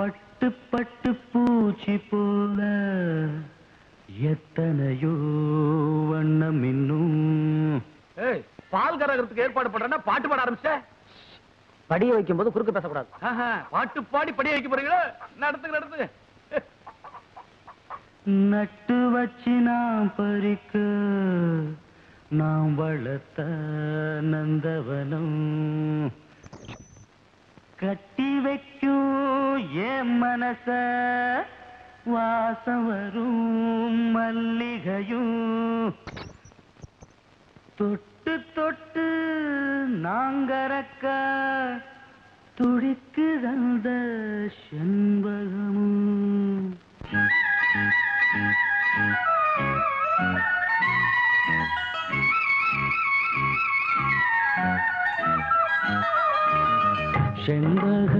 பட்டு பட்டு பூச்சி போல எத்தனையோ வண்ணம் இன்னும். ஏய் பால் கரகத்துக்கு ஏற்பாடு பண்றேன்னா பாட்டு பாட ஆரம்பிச்ச படிய வைக்கும் போது குறுக்கு பேசக்கூடாது. பாட்டு பாடி படிய வைக்க போறீங்களா? நடத்துங்க நடத்துங்க. நட்டு வச்சு நாம் பறிக்க நாம் வளர்த்த நந்தவனம். கட்டி வைக்கும் என் மனச வாசம் வரும் மல்லிகையும்? தொட்டு தொட்டு நாங்கறக்க துடிக்குதந்த செண்பகமும். செண்பகமே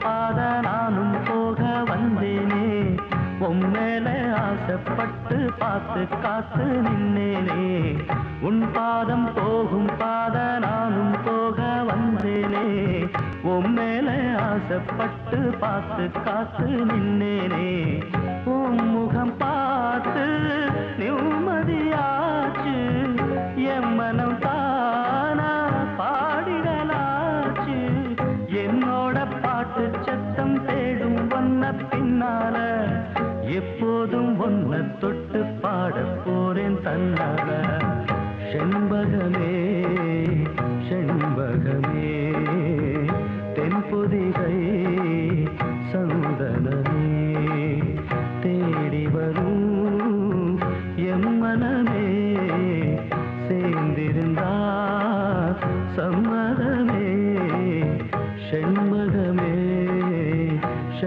பாத நானும் போக வந்தேனே. உன் மேல ஆசைப்பட்டு பார்த்து காத்து நின்னேனே. உன் பாதம் போகும் பாத நானும் போக வந்தேனே. உன் மேல ஆசைப்பட்டு பார்த்து காத்து நின்னேனே. உன் முகம் பார்த்து பாட்டு சத்தம் தேடும் ஒன்ன பின்னால எப்போதும் ஒன்ன தொட்டு பாட போறேன் தன்னால. செண்பகமே செண்பகமே தென்பொதிகை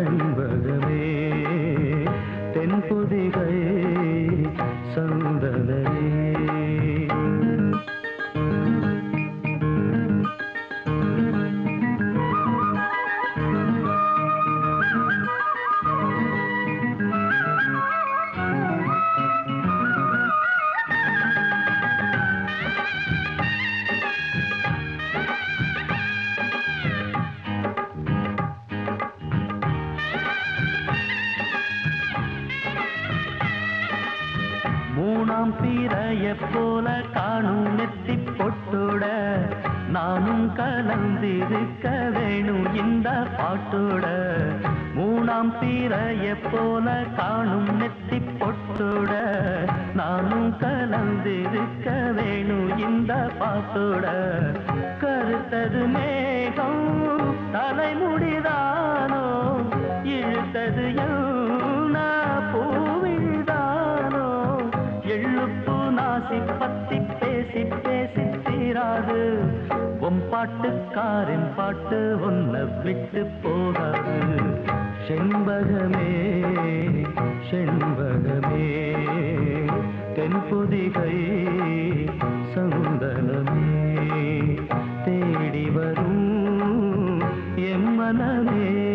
செண்பகமே தென்பொதிகை மூணாம் சீரைய போல காணும் நெத்தி பொட்டோட நானும் கலந்திருக்க வேணும் இந்த பாட்டோட. மூணாம் சீரைய போல காணும் நெத்தி பொட்டோட நானும் கலந்திருக்க வேணும் இந்த பாட்டோட. கருத்தது மேகம் தலைமுடிதான் பாட்டுக்காரின் பாட்டு உன்னை விட்டு போகாது. செண்பகமே செண்பகமே. தென்புதிகை சந்தனமே. தேடி வரும் எம்மனமே